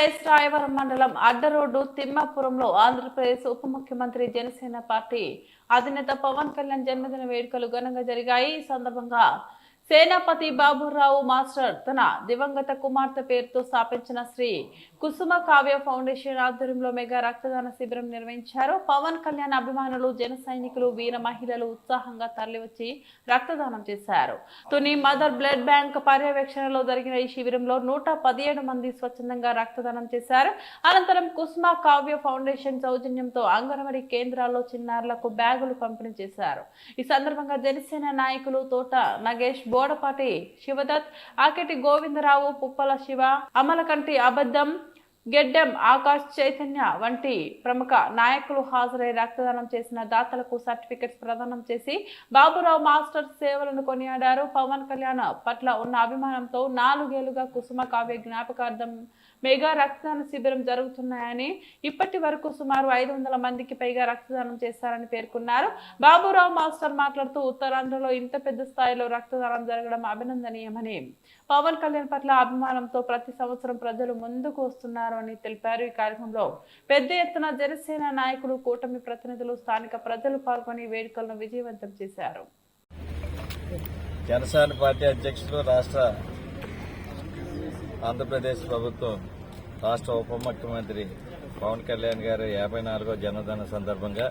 Yes Rayavaram మండలం అడ్డ road తిమ్మాపురంలో Andhra Pradesh ఉప ముఖ్యమంత్రి జనసేన పార్టీ అధినేత పవన్ కళ్యాణ్ జన్మదిన వేడుకలు ఘనంగా జరిగాయి. ఈ సందర్భంగా సేనాపతి బాబురావు మాస్టర్ తన దివంగత కుమార్తె పేరుతో స్థాపించిన శ్రీ కుసుమ కావ్య ఫౌండేషన్ ఆధ్వర్యంలో మెగా రక్తదాన శిబిరం నిర్వహించారు. పవన్ కళ్యాణ్ అభిమానులు జన సైనికులు వీర మహిళలు ఉత్సాహంగా తరలివచ్చి రక్తదానం చేశారు. తుని మదర్ బ్లడ్ బ్యాంక్ పర్యవేక్షణలో జరిగిన ఈ శిబిరంలో నూట మంది స్వచ్ఛందంగా రక్తదానం చేశారు. అనంతరం కుసుమ కావ్య ఫౌండేషన్ సౌజన్యంతో అంగన్వాడీ కేంద్రాల్లో చిన్నారులకు బ్యాగులు పంపిణీ చేశారు. ఈ సందర్భంగా జనసేన నాయకులు తోట నగేష్ బోడపాటి శివదత్ ఆకెటి గోవిందరావు పుప్పల శివ అమలకంటి అబద్ధం గెడ్డెం ఆకాష్ చైతన్య వంటి ప్రముఖ నాయకులు హాజరై రక్తదానం చేసిన దాతలకు సర్టిఫికెట్స్ ప్రదానం చేసి బాబురావు మాస్టర్ సేవలను కొనియాడారు. పవన్ కళ్యాణ్ పట్ల ఉన్న అభిమానంతో నాలుగేళ్ళుగా కుసుమ కావ్య జ్ఞాపకార్థం మెగా రక్తదాన శిబిరం జరుగుతున్నాయని ఇప్పటి వరకు సుమారు ఐదు వందల మందికి పైగా రక్తదానం చేశారని పేర్కొన్నారు. బాబురావు మాస్టర్ మాట్లాడుతూ ఉత్తరాంధ్రలో ఇంత పెద్ద స్థాయిలో రక్తదానం జరగడం అభినందనీయమని. పవన్ కళ్యాణ్ పట్ల అభిమానంతో ప్రతి సంవత్సరం ప్రజలు ముందుకు వస్తున్నారు అని తెలిపారు ఈ కార్యక్రమంలో. పెద్ద ఎత్తున జనసేన నాయకులు కూటమి ప్రతినిధులు స్థానిక ప్రజలు పాల్గొని వేడుకలను విజయవంతం చేశారు. జనసేన పార్టీ అధ్యక్షులు రాష్ట్ర ఆంధ్రప్రదేశ్ ప్రభుత్వం రాష్ట్ర ఉప ముఖ్యమంత్రి పవన్ కళ్యాణ్ గారి యాభై నాలుగో జన్మదిన సందర్భంగా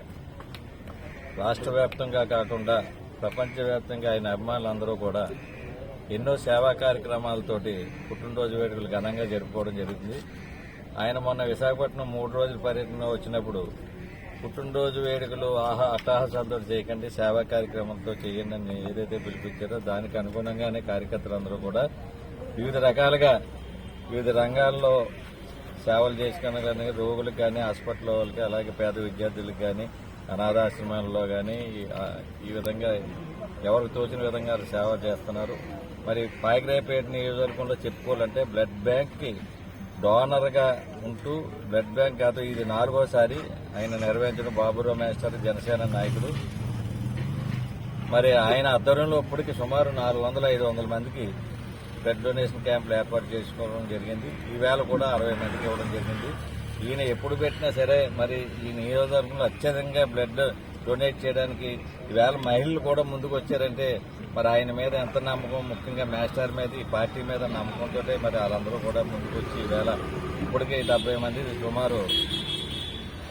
రాష్ట్ర వ్యాప్తంగా కాకుండా ప్రపంచవ్యాప్తంగా ఆయన అభిమానులందరూ కూడా ఎన్నో సేవా కార్యక్రమాలతోటి పుట్టినరోజు వేడుకలు ఘనంగా జరుపుకోవడం జరుగుతుంది. ఆయన మొన్న విశాఖపట్నం మూడు రోజుల పర్యటన వచ్చినప్పుడు పుట్టినరోజు వేడుకలు ఆహా అట్టహాసాలతో చేయకండి సేవా కార్యక్రమంతో చేయండి అని ఏదైతే పిలిపించారో దానికి అనుగుణంగానే కార్యకర్తలందరూ కూడా వివిధ రకాలుగా వివిధ రంగాల్లో సేవలు చేసుకున్న కానీ రోగులకు కానీ హాస్పిటల్ వాళ్ళకి అలాగే పేద విద్యార్థులకు కానీ అనాథాశ్రమాల్లో కానీ ఈ విధంగా ఎవరికి తోచిన విధంగా సేవ చేస్తున్నారు. మరి పాయగ్రాయపేట నియోజకవర్గంలో చెప్పుకోవాలంటే బ్లడ్ బ్యాంక్కి డోనర్గా ఉంటూ బ్లడ్ బ్యాంక్ కాదు ఇది నాలుగోసారి ఆయన నిర్వహించిన బాబురావు మేస్టర్ జనసేన నాయకుడు. మరి ఆయన ఆధ్వర్యంలో ఇప్పటికి సుమారు నాలుగు వందల ఐదు వందల మందికి బ్లడ్ డొనేషన్ క్యాంపులు ఏర్పాటు చేసుకోవడం జరిగింది. ఈవేళ కూడా అరవై మందికి ఇవ్వడం జరిగింది. ఈయన ఎప్పుడు పెట్టినా సరే మరి ఈ నియోజకవర్గంలో అత్యధికంగా బ్లడ్ డొనేట్ చేయడానికి ఈవేళ మహిళలు కూడా ముందుకు వచ్చారంటే మరి ఆయన మీద ఎంత నమ్మకం? ముఖ్యంగా మాస్టర్ మీద ఈ పార్టీ మీద నమ్మకంతో మరి వాళ్ళందరూ కూడా ముందుకు వచ్చి ఈవేళ ఇప్పటికే డెబ్బై మంది సుమారు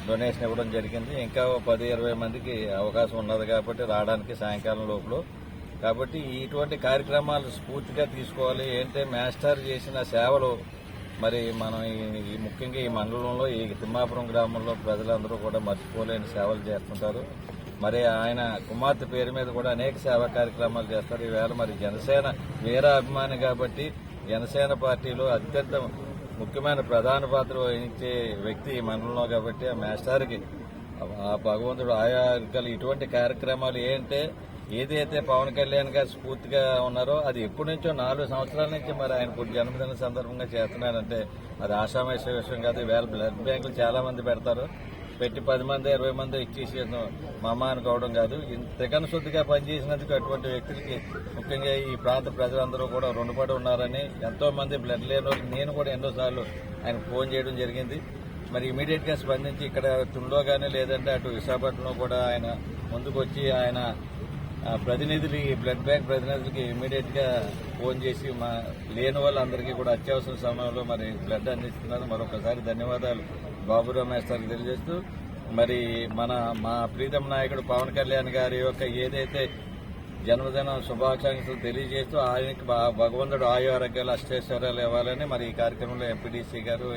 డొనేషన్ ఇవ్వడం జరిగింది. ఇంకా పది ఇరవై మందికి అవకాశం ఉన్నది కాబట్టి రావడానికి సాయంకాలం లోపల కాబట్టి ఇటువంటి కార్యక్రమాలు స్ఫూర్తిగా తీసుకోవాలి. ఏంటంటే మాస్టర్ చేసిన సేవలు మరి మనం ఈ- ముఖ్యంగా ఈ మండలంలో ఈ తిమ్మాపురం గ్రామంలో ప్రజలందరూ కూడా మర్చిపోలేని సేవలు చేస్తుంటారు. మరి ఆయన కుమార్తె పేరు మీద కూడా అనేక సేవా కార్యక్రమాలు చేస్తారు. ఈవేళ మరి జనసేన వీర అభిమాని కాబట్టి జనసేన పార్టీలో అత్యంత ముఖ్యమైన ప్రధాన పాత్ర వహించే వ్యక్తి ఈ మండలంలో కాబట్టి ఆ మేస్టార్కి ఆ భగవంతుడు ఆయా గల ఇటువంటి కార్యక్రమాలు ఏంటంటే ఏదైతే పవన్ కళ్యాణ్ గారు స్ఫూర్తిగా ఉన్నారో అది ఎప్పటి నుంచో నాలుగు సంవత్సరాల నుంచి మరి ఆయన జన్మదిన సందర్భంగా చేస్తున్నారంటే అది ఆశామేశ విషయం కాదు. వేళ బ్లడ్ బ్యాంకులు చాలా మంది పెడతారు. పెట్టి పది మంది ఇరవై మంది ఇచ్చేసి మమ్మ అనుకోవడం కాదు. త్రికరణ శుద్ధిగా పనిచేసినందుకు అటువంటి వ్యక్తులకి ముఖ్యంగా ఈ ప్రాంత ప్రజలందరూ కూడా రుణపడి ఉన్నారని ఎంతో మంది బ్లడ్ లేని నేను కూడా ఎన్నోసార్లు ఆయన ఫోన్ చేయడం జరిగింది. మరి ఇమీడియట్గా స్పందించి ఇక్కడ తుండో లేదంటే అటు విశాఖపట్నంలో కూడా ఆయన ముందుకు వచ్చి ఆయన ప్రతినిధులు ఈ బ్లడ్ బ్యాంక్ ప్రతినిధులకి ఇమీడియట్గా ఫోన్ చేసి మా లేని వాళ్ళందరికీ కూడా అత్యవసర సమయంలో మరి బ్లడ్ అందిస్తున్నారు. మరొకసారి ధన్యవాదాలు బాబురావు మేస్టర్కి తెలియజేస్తూ. మరి మన మా ప్రీతం నాయకుడు పవన్ కళ్యాణ్ గారి యొక్క ఏదైతే జన్మదిన శుభాకాంక్షలు తెలియజేస్తూ ఆయనకి భగవంతుడు ఆయు ఆరోగ్యాలు అష్టేశ్వర్యాలు ఇవ్వాలని మరి ఈ కార్యక్రమంలో ఎంపీడీసీ గారు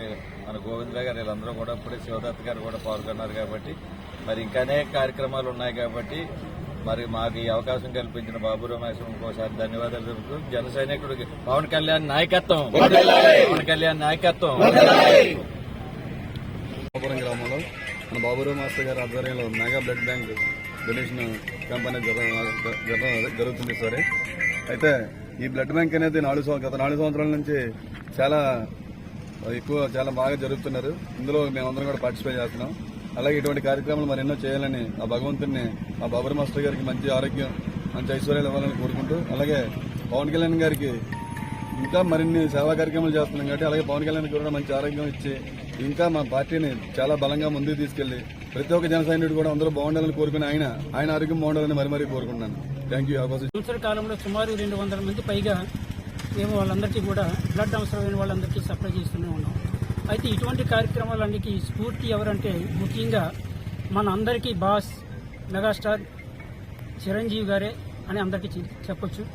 మన గోవిందరావు గారు వీళ్ళందరూ కూడా ఇప్పుడే శివదత్ గారు కూడా పాల్గొన్నారు కాబట్టి మరి ఇంకా అనేక కార్యక్రమాలు ఉన్నాయి కాబట్టి మరి మాకు ఈ అవకాశం కల్పించిన బాబు రమేశ్వరం ఇంకోసారి ధన్యవాదాలు తెలుపుతూ జన సైనికుడికి పవన్ కళ్యాణ్ నాయకత్వం. పవన్ కళ్యాణ్ నాయకత్వం. గ్రామంలో మన బాబురావు మాస్టర్ గారి ఆధ్వర్యంలో mega blood bank donation camp అనేది జరుగుతుంది సరే. అయితే ఈ బ్లడ్ బ్యాంక్ అనేది నాలుగు గత నాలుగు సంవత్సరాల నుంచి చాలా ఎక్కువ చాలా బాగా జరుగుతున్నారు. ఇందులో మేమందరం కూడా పార్టిసిపేట్ చేస్తున్నాం. అలాగే ఇటువంటి కార్యక్రమాలు మరి ఎన్నో చేయాలని ఆ భగవంతుడిని ఆ బాబురావు మాస్టర్ గారికి మంచి ఆరోగ్యం మంచి ఐశ్వర్యాలు ఇవ్వాలని కోరుకుంటూ అలాగే పవన్ కళ్యాణ్ గారికి ఇంకా మరిన్ని సేవా కార్యక్రమాలు చేస్తున్నాం కాబట్టి అలాగే పవన్ కళ్యాణ్ గారు కూడా మంచి ఆరోగ్యం ఇచ్చి ఇంకా మా పార్టీని చాలా బలంగా ముందుకు తీసుకెళ్ళి ప్రతి ఒక్క జన సైనికుడు కూడా అందరూ బాగుండాలని కోరుకుని ఆయన ఆయన ఆరోగ్యం బాగుండాలని మరి మరీ కోరుకుంటున్నాను. థ్యాంక్ యూ అవకాశం సంవత్సర కాలంలో సుమారు రెండు వందల మంది పైగా మేము వాళ్ళందరికీ కూడా బ్లడ్ అవసరమైన వాళ్ళందరికీ సప్లై చేస్తూనే ఉన్నాం. అయితే ఇటువంటి కార్యక్రమాలన్నిటికీ స్ఫూర్తి ఎవరంటే ముఖ్యంగా మన అందరికీ బాస్ మెగాస్టార్ చిరంజీవి గారే అని అందరికీ చె- చెప్పొచ్చు.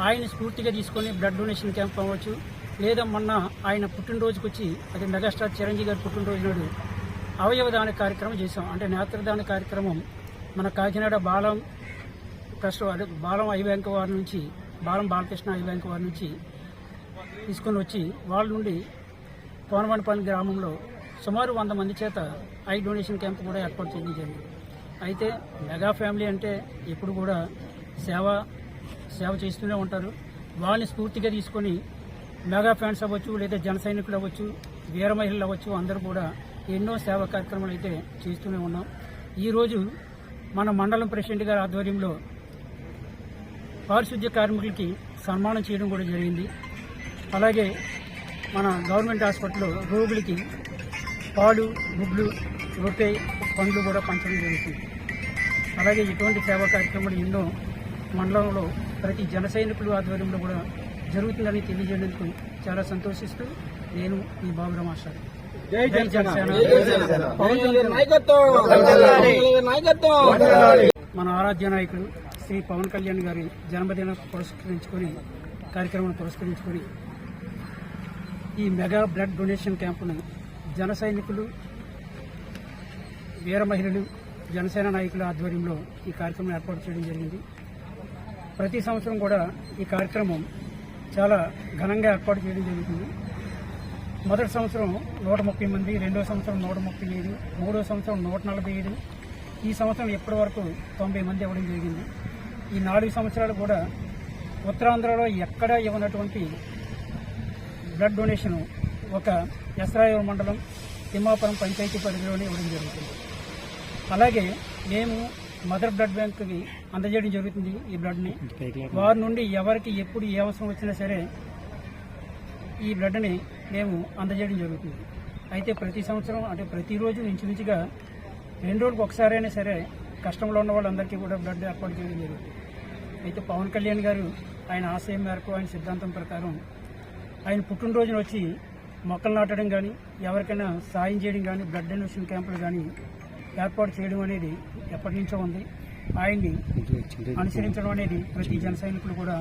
ఆయన స్ఫూర్తిగా తీసుకొని బ్లడ్ డొనేషన్ క్యాంప్ అవ్వచ్చు. లేదా మొన్న ఆయన పుట్టినరోజుకి వచ్చి అది మెగాస్టార్ చిరంజీవి గారి పుట్టినరోజు నాడు అవయవదాన కార్యక్రమం చేశాం. అంటే నేత్రదాన కార్యక్రమం మన కాకినాడ బాలం ట్రస్ట్ అదే బాలం ఐ బ్యాంక్ వారి నుంచి బాలం బాలకృష్ణ ఐ బ్యాంక్ వారి నుంచి తీసుకొని వచ్చి వాళ్ళ నుండి కోనవనపల్లి గ్రామంలో సుమారు వంద మంది చేత ఐ డొనేషన్ క్యాంప్ కూడా ఏర్పాటు చేయడం జరిగింది. అయితే మెగా ఫ్యామిలీ అంటే ఎప్పుడు కూడా సేవ సేవ చేస్తూనే ఉంటారు. వాళ్ళని స్ఫూర్తిగా తీసుకొని మెగా ఫ్యాన్స్ అవ్వచ్చు లేదా జన సైనికులు అవ్వచ్చు వీర మహిళలు అవ్వచ్చు అందరూ కూడా ఎన్నో సేవా కార్యక్రమాలు అయితే చేస్తూనే ఉన్నాం. ఈరోజు మన మండలం ప్రెసిడెంట్ గారి ఆధ్వర్యంలో పారిశుద్ధ్య కార్మికులకి సన్మానం చేయడం కూడా జరిగింది. అలాగే మన గవర్నమెంట్ హాస్పిటల్లో రోగులకి పాలు గుడ్లు రొట్టె పండ్లు కూడా పంచడం జరుగుతుంది. అలాగే ఇటువంటి సేవా కార్యక్రమాలు ఎన్నో మండలంలో ప్రతి జన సైనికులు ఆధ్వర్యంలో కూడా జరుగుతుందని తెలియజేయడానికి చాలా సంతోషిస్తూ నేను మీ బాబురావు జై మన ఆరాధ్య నాయకుడు శ్రీ పవన్ కళ్యాణ్ గారి జన్మదిన పురస్కరించుకొని కార్యక్రమం పురస్కరించుకొని ఈ మెగా బ్లడ్ డొనేషన్ క్యాంపును జన సైనికులు వీర మహిళలు జనసేన నాయకుల ఆధ్వర్యంలో ఈ కార్యక్రమం ఏర్పాటు చేయడం జరిగింది. ప్రతి సంవత్సరం కూడా ఈ కార్యక్రమం చాలా ఘనంగా ఏర్పాటు చేయడం జరుగుతుంది. మొదటి సంవత్సరం నూట ముప్పై మంది రెండో సంవత్సరం నూట ముప్పై ఐదు మూడో సంవత్సరం నూట నలభై ఐదు ఈ సంవత్సరం ఇప్పటి వరకు తొంభై మంది ఇవ్వడం జరిగింది? ఈ నాలుగు సంవత్సరాలు కూడా ఉత్తరాంధ్రలో ఎక్కడా ఇవ్వనటువంటి బ్లడ్ డొనేషన్ ఒక ఎస్రాయవరం మండలం తిమ్మాపురం పంచాయతీ పరిధిలోనే ఇవ్వడం జరుగుతుంది. అలాగే మేము మదర్ బ్లడ్ బ్యాంక్కి అందజేయడం జరుగుతుంది ఈ బ్లడ్ని. వారి నుండి ఎవరికి ఎప్పుడు ఏ అవసరం వచ్చినా సరే ఈ బ్లడ్ని మేము అందజేయడం జరుగుతుంది. అయితే ప్రతి సంవత్సరం అంటే ప్రతిరోజు ఇంచుమించుగా రెండు రోజులకు ఒకసారైనా సరే కష్టంలో ఉన్న వాళ్ళందరికీ కూడా బ్లడ్ ఏర్పాటు చేయడం జరుగుతుంది. అయితే పవన్ కళ్యాణ్ గారు ఆయన ఆశయం మేరకు ఆయన సిద్ధాంతం ప్రకారం ఆయన పుట్టినరోజున వచ్చి మొక్కలు నాటడం కానీ ఎవరికైనా సాయం చేయడం కానీ బ్లడ్ డొనేషన్ క్యాంపులు కానీ ఏర్పాటు చేయడం అనేది ఎప్పటి నుంచో ఉంది. ఆయన్ని అనుసరించడం అనేది ప్రతి జన సైనికులు కూడా.